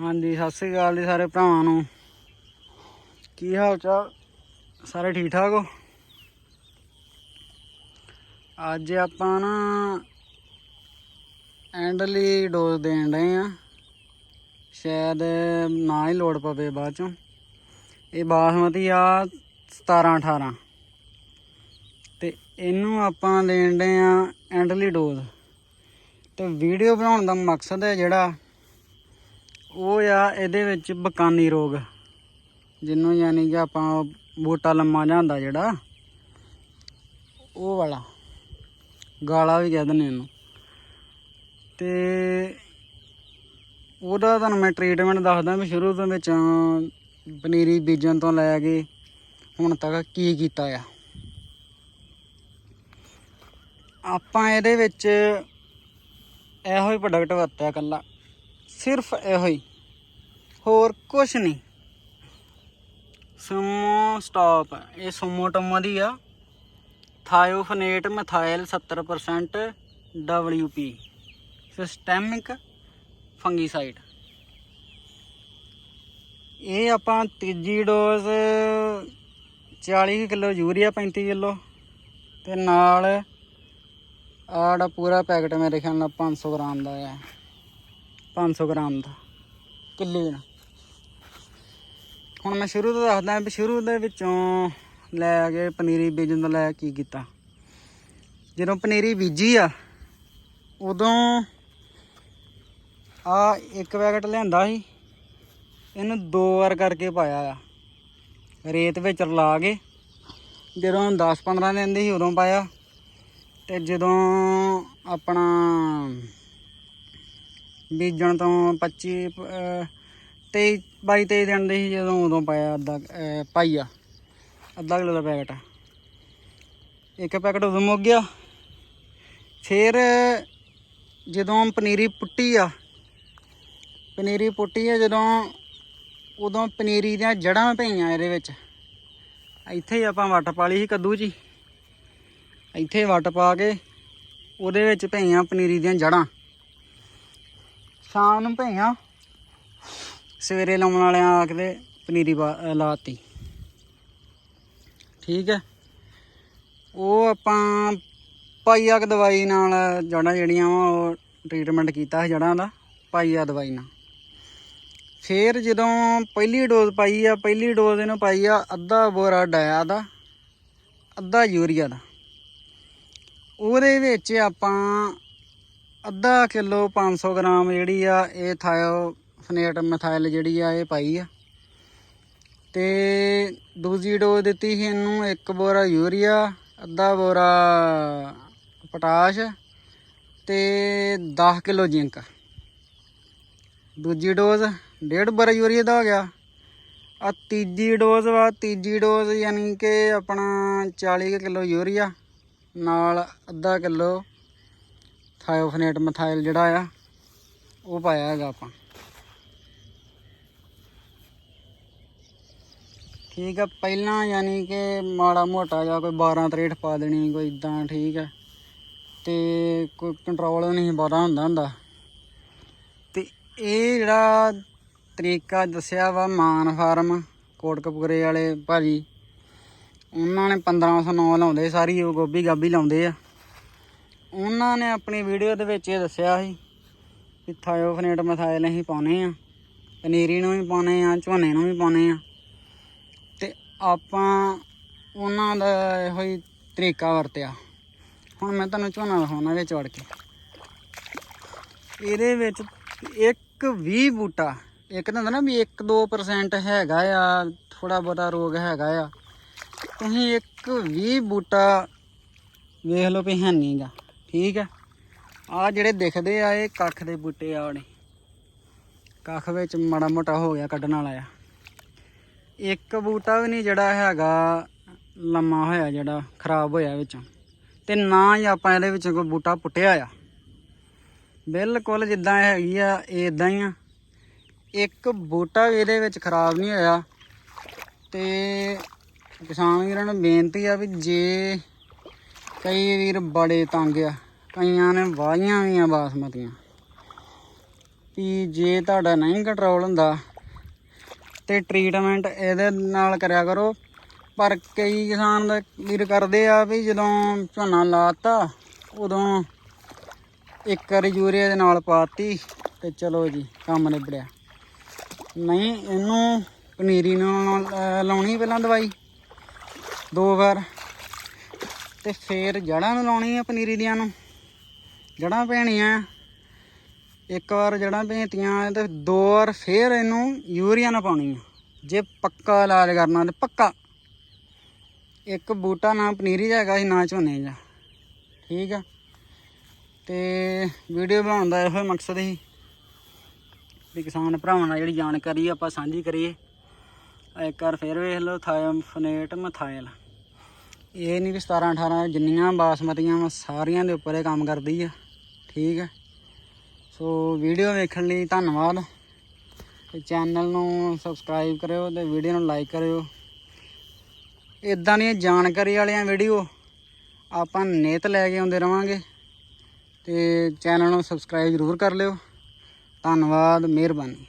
ਹਾਂਜੀ, ਸਤਿ ਸ੍ਰੀ ਅਕਾਲ ਜੀ ਸਾਰੇ ਭਰਾਵਾਂ ਨੂੰ। ਕੀ ਹਾਲ ਚਾਲ? ਸਾਰੇ ਠੀਕ ਠਾਕ ਹੋ? ਅੱਜ ਆਪਾਂ ਨਾ ਐਂਡਲੀ ਡੋਜ਼ ਦੇਣ ਰਹੇ ਆ। ਸ਼ਾਇਦ ਨਾ ਹੀ ਲੋੜ ਪਵੇ ਬਾਅਦ ਚੋਂ। ਇਹ ਬਾਸਮਤੀ ਆ 17 18 ਤੇ ਇਹਨੂੰ ਆਪਾਂ ਦੇਣ ਰਹੇ ਆ ਐਂਡਲੀ ਡੋਜ਼ ਤੇ ਵੀਡੀਓ ਬਣਾਉਣ ਦਾ ਮਕਸਦ ਹੈ ਜਿਹੜਾ ਉਹ ਆ ਇਹਦੇ ਵਿੱਚ ਬਕਾਨੀ ਰੋਗ, ਜਿਹਨੂੰ ਯਾਨੀ ਕਿ ਆਪਾਂ ਬੂਟਾ ਲੰਮਾ ਜਾਂਦਾ ਜਿਹੜਾ, ਉਹ ਵਾਲਾ, ਗਾਲਾ ਵੀ ਕਹਿ ਦਿੰਦੇ ਇਹਨੂੰ। ਤੇ ਉਹਦਾ ਤੁਹਾਨੂੰ ਮੈਂ ਟ੍ਰੀਟਮੈਂਟ ਦੱਸਦਾ ਵੀ ਸ਼ੁਰੂ ਤੋਂ ਵਿੱਚ ਪਨੀਰੀ ਬੀਜਣ ਤੋਂ ਲੈ ਕੇ ਹੁਣ ਤੱਕ ਕੀ ਕੀਤਾ ਆ। ਆਪਾਂ ਇਹਦੇ ਵਿੱਚ ਇਹੋ ਹੀ ਪ੍ਰੋਡਕਟ ਵਰਤਿਆ ਕੱਲਾ ਸਿਰਫ ਇਹੋ ਹੀ। ਹੋਰ ਕੁਝ ਨਹੀਂ। ਸਮੋ ਸਟਾਪ ਇਹ ਸਮੋਟੋਮਾ ਦੀ ਆ। Thiophanate methyl 70% WP systemic fungicide ਇਹ ਆਪਾਂ ਤੀਜੀ ਡੋਜ਼ 40 ਕਿਲੋ ਯੂਰੀਆ 35 ਕਿਲੋ। ਤੇ ਨਾਲ ਆੜਾ ਪੂਰਾ ਪੈਕਟ ਮੇਰੇ ਖਿਆਲ ਨਾਲ 500 ਗ੍ਰਾਮ ਦਾ ਹੈ 500 ਗ੍ਰਾਮ ਦਾ, ਕਿੱਲੇ ਦਾ। ਹੁਣ ਮੈਂ ਸ਼ੁਰੂ ਤੋਂ ਦੱਸਦਾ ਵੀ ਸ਼ੁਰੂ ਦੇ ਵਿੱਚੋਂ ਲੈ ਕੇ ਪਨੀਰੀ ਬੀਜਣ ਤੋਂ ਲੈ ਕੇ ਕੀ ਕੀਤਾ। ਜਦੋਂ ਪਨੀਰੀ ਬੀਜੀ ਆ, ਉਦੋਂ ਆ ਇੱਕ ਪੈਕਟ ਲਿਆਂਦਾ ਸੀ, ਇਹਨੂੰ ਦੋ ਵਾਰ ਕਰਕੇ ਪਾਇਆ ਆ। ਰੇਤ ਵਿੱਚ ਰਲਾ ਕੇ, ਜਦੋਂ 10 15 ਦਿਨ ਦੀ ਸੀ ਉਦੋਂ ਪਾਇਆ, ਤੇ ਜਦੋਂ ਆਪਣਾ ਬੀਜਣ ਤੋਂ 25 ਅਹ, 23 22 23 ਦਿਨ ਦੇ ਸੀ ਜਦੋਂ ਉਦੋਂ ਪਾਇਆ ਅੱਧਾ ਅਹ, ਪਾਈਆ ਅੱਧਾ ਕਿਲੋ ਦਾ ਪੈਕਟ। ਇੱਕ ਪੈਕਟ ਉਦੋਂ ਮੁੱਕ ਗਿਆ। ਫਿਰ ਜਦੋਂ ਪਨੀਰੀ ਪੁੱਟੀ ਆ ਪਨੀਰੀ ਪੁੱਟੀ ਆ ਜਦੋਂ ਉਦੋਂ ਪਨੀਰੀ ਦੀਆਂ ਜੜਾਂ ਪਈਆਂ ਇਹਦੇ ਵਿੱਚ। ਇੱਥੇ ਹੀ ਆਪਾਂ ਵੱਟ ਪਾ ਲਈ ਸੀ ਕੱਦੂ 'ਚ ਹੀ ਇੱਥੇ ਵੱਟ ਪਾ ਕੇ ਉਹਦੇ ਵਿੱਚ ਪਈਆਂ ਪਨੀਰੀ ਦੀਆਂ ਜੜਾਂ ਸ਼ਾਮ ਨੂੰ ਪਈਆਂ ਸਵੇਰੇ ਲਾਉਣ ਵਾਲਿਆਂ ਆ ਪਨੀਰੀ ਪਾ- ਅਹ ਲਾਤੀ। ਠੀਕ ਹੈ। ਉਹ ਆਪਾਂ ਪਾਈਆ ਕ ਦਵਾਈ ਨਾਲ ਜੜਾਂ ਜਿਹੜੀਆਂ ਵਾ ਉਹ ਟ੍ਰੀਟਮੈਂਟ ਕੀਤਾ ਸੀ ਜੜਾਂ ਦਾ ਪਾਈਆ ਦਵਾਈ ਨਾਲ। ਫੇਰ ਜਦੋਂ ਪਹਿਲੀ ਡੋਜ਼ ਪਾਈ ਆ, ਪਹਿਲੀ ਡੋਜ਼ ਇਹਨੂੰ ਪਾਈ ਆ ਅੱਧਾ ਬੋਰਾ ਡਾਇਆ ਦਾ, ਅੱਧਾ ਯੂਰੀਆ ਦਾ। ਉਹਦੇ ਵਿੱਚ ਆਪਾਂ ਅੱਧਾ ਕਿਲੋ 500 ਗ੍ਰਾਮ ਜਿਹੜੀ ਆ, ਇਹ ਥਾਇਓਫਨੇਟ ਮੈਥਾਈਲ ਜਿਹੜੀ ਆ, ਇਹ ਪਾਈ ਆ। ਤੇ ਦੂਜੀ ਡੋਜ਼ ਦਿੱਤੀ ਸੀ ਇਹਨੂੰ ਇੱਕ ਬੋਰਾ ਯੂਰੀਆ, ਅੱਧਾ ਬੋਰਾ ਪੋਟਾਸ਼ ਤੇ 10 ਕਿਲੋ ਜ਼ਿੰਕ। ਦੂਜੀ ਡੋਜ਼ ਡੇਢ ਬੋਰਾ ਯੂਰੀਆ ਦਾ ਹੋ ਗਿਆ। ਆ ਤੀਜੀ ਡੋਜ਼ ਵਾ, ਤੀਜੀ ਡੋਜ਼ ਯਾਨੀ ਕਿ ਆਪਣਾ 40 ਕਿਲੋ ਯੂਰੀਆ, ਨਾਲ ਅੱਧਾ ਕਿਲੋ ਥਾਇਓਫਨੇਟ ਮੈਥਾਈਲ ਜਿਹੜਾ ਆ, ਉਹ ਪਾਇਆ ਹੈਗਾ ਆਪਾਂ। ਠੀਕ ਆ, ਪਹਿਲਾਂ ਯਾਨੀ ਕਿ ਮਾੜਾ ਮੋਟਾ ਜਾਂ ਕੋਈ 12 ਤਰੇਠ ਪਾ ਦੇਣੀ, ਕੋਈ ਇਦਾਂ ਠੀਕ ਹੈ ਤੇ ਕੋਈ ਕੰਟਰੋਲ ਨਹੀਂ ਬਾਰਾ ਹੁੰਦਾ ਹੁੰਦਾ। ਤੇ ਇਹ ਜਿਹੜਾ ਤਰੀਕਾ ਦੱਸਿਆ ਵਾ ਮਾਨ ਫਾਰਮ, ਕੋਟਕਪੁਰੇ ਵਾਲੇ ਭਾਜੀ, ਉਹਨਾਂ ਨੇ 1509 ਲਾਉਂਦੇ, ਸਾਰੀ ਉਹ ਗੋਭੀ ਗਾਭੀ ਲਾਉਂਦੇ ਆ। ਉਹਨਾਂ ਨੇ ਆਪਣੀ ਵੀਡੀਓ ਦੇ ਵਿੱਚ ਇਹ ਦੱਸਿਆ ਸੀ ਕਿ ਥਾਇਓਫਨੇਟ ਮਸਾਇਲ ਅਸੀਂ ਪਾਉਨੇ ਆ, ਪਨੀਰੀ ਨੂੰ ਵੀ ਪਾਉਨੇ ਆ, ਝੋਨੇ ਨੂੰ ਵੀ ਪਾਉਨੇ ਆ। ਤੇ ਆਪਾਂ ਉਹਨਾਂ ਦਾ ਇਹੋ ਹੀ ਤਰੀਕਾ ਵਰਤਿਆ। ਹੁਣ ਮੈਂ ਤੁਹਾਨੂੰ ਝੋਨਾ ਦਿਖਾਉਣਾ ਵਿੱਚ ਵੜ ਕੇ। ਇਹਦੇ ਵਿੱਚ ਇੱਕ ਵੀ ਬੂਟਾ, ਇੱਕ ਤਾਂ ਹੁੰਦਾ ਨਾ ਵੀ 1-2% ਹੈਗਾ ਆ ਥੋੜਾ ਬਹੁਤਾ ਰੋਗ ਹੈਗਾ ਆ। ਤੁਸੀਂ ਇੱਕ ਵੀ ਬੂਟਾ ਵੇਖ ਲਓ ਵੀ ਹੈ ਨਹੀਂਗਾ ਠੀਕ ਹੈ। ਆ ਜਿਹੜੇ ਦਿਖਦੇ ਆ, ਇਹ ਕੱਖ ਦੇ ਬੂਟੇ ਆ ਨੇ ਕੱਖ ਵਿੱਚ ਮਾੜਾ ਮੋਟਾ ਹੋ ਗਿਆ ਕੱਢਣ ਵਾਲਾ ਆ। ਇੱਕ ਬੂਟਾ ਵੀ ਨਹੀਂ ਜਿਹੜਾ ਹੈਗਾ, ਲੰਮਾ ਹੋਇਆ ਜਿਹੜਾ, ਖਰਾਬ ਹੋਇਆ ਵਿੱਚੋਂ। ਤੇ ਨਾ ਹੀ ਆਪਾਂ ਇਹਦੇ ਵਿੱਚ ਕੋਈ ਬੂਟਾ ਪੁੱਟਿਆ ਆ। ਬਿਲਕੁਲ ਜਿੱਦਾਂ ਇਹ ਹੈਗੀ ਆ, ਇਹ ਇਦਾਂ ਹੀ ਆ। ਇੱਕ ਬੂਟਾ ਵੀ ਇਹਦੇ ਵਿੱਚ ਖਰਾਬ ਨਹੀਂ ਹੋਇਆ। ਤੇ ਕਿਸਾਨ ਵੀਰਾਂ ਨੂੰ ਬੇਨਤੀ ਆ ਵੀ ਜੇ ਕਈ ਵੀਰ ਬੜੇ ਤੰਗ ਆ, ਕਈਆਂ ਨੇ ਵਾਹੀਆਂ ਵੀ ਆ ਬਾਸਮਤੀਆਂ। ਵੀ ਜੇ ਤੁਹਾਡਾ ਨਹੀਂ ਕੰਟਰੋਲ ਹੁੰਦਾ ਤੇ ਟ੍ਰੀਟਮੈਂਟ ਇਹਦੇ ਨਾਲ ਕਰਿਆ ਕਰੋ। ਪਰ ਕਈ ਕਿਸਾਨ ਦਾ ਵੀਰ ਕਰਦੇ ਆ ਵੀ ਜਦੋਂ ਝੋਨਾ ਲਾਤਾ, ਉਦੋਂ ਇੱਕ ਵਾਰੀ ਯੂਰੀਆ ਦੇ ਨਾਲ ਪਾਤੀ ਤੇ ਚਲੋ ਜੀ, ਕੰਮ ਨਿਬੜਿਆ। ਨਹੀਂ, ਇਹਨੂੰ ਪਨੀਰੀ ਨਾਲ ਲਾ- ਲਾਉਣੀ ਪਹਿਲਾਂ ਦਵਾਈ। ਦੋ ਵਾਰ। ਤੇ ਫੇਰ ਜੜਾਂ ਨੂੰ ਲਾਉਣੀ ਆ ਪਨੀਰੀ ਦੀਆਂ ਨੂੰ। ਜੜਾਂ ਪੈਣੀਆਂ ਇੱਕ ਵਾਰ ਜੜਾਂ ਭੇਤੀਆਂ ਤੇ ਦੋ ਵਾਰ ਫੇਰ ਇਹਨੂੰ ਯੂਰੀਆ ਨਾ ਪਾਉਣੀ ਆ ਜੇ ਪੱਕਾ ਇਲਾਜ ਕਰਨਾ ਤੇ ਪੱਕਾ। ਇੱਕ ਬੂਟਾ ਨਾ ਪਨੀਰੀ ਦਾ ਹੈਗਾ ਸੀ, ਨਾ ਝੋਨੇ ਦਾ। ਠੀਕ ਆ। ਤੇ ਵੀਡੀਓ ਬਣਾਉਣ ਦਾ ਇਹੋ ਮਕਸਦ ਸੀ ਵੀ ਕਿਸਾਨ ਭਰਾਵਾਂ ਨਾਲ ਜਿਹੜੀ ਜਾਣਕਾਰੀ ਆਪਾਂ ਸਾਂਝੀ ਕਰੀਏ। ਇੱਕ ਵਾਰ ਫੇਰ ਵੇਖ ਲਓ, ਥਾਇਮ ਫਨੇਟ ਮਥਾਇਲ। ਇਹ ਨਹੀਂ ਵੀ 17 18 ਜਿੰਨੀਆਂ ਬਾਸਮਤੀਆਂ ਵਾ ਸਾਰੀਆਂ ਦੇ ਉੱਪਰ ਇਹ ਕੰਮ ਕਰਦੀ ਆ, ਠੀਕ ਹੈ ਸੋ ਵੀਡੀਓ ਵੇਖਣ ਲਈ ਧੰਨਵਾਦ। ਤੇ ਚੈਨਲ ਨੂੰ ਸਬਸਕ੍ਰਾਈਬ ਕਰਿਓ ਤੇ ਵੀਡੀਓ ਨੂੰ ਲਾਈਕ ਕਰਿਓ। ਇਦਾਂ ਦੀਆਂ ਜਾਣਕਾਰੀ ਵਾਲੀਆਂ ਵੀਡੀਓ ਆਪਾਂ ਨਿਤ ਲੈ ਕੇ ਆਉਂਦੇ ਰਵਾਂਗੇ। ਤੇ ਚੈਨਲ ਨੂੰ ਸਬਸਕ੍ਰਾਈਬ ਜ਼ਰੂਰ ਕਰ ਲਿਓ। ਧੰਨਵਾਦ, ਮਿਹਰਬਾਨੀ।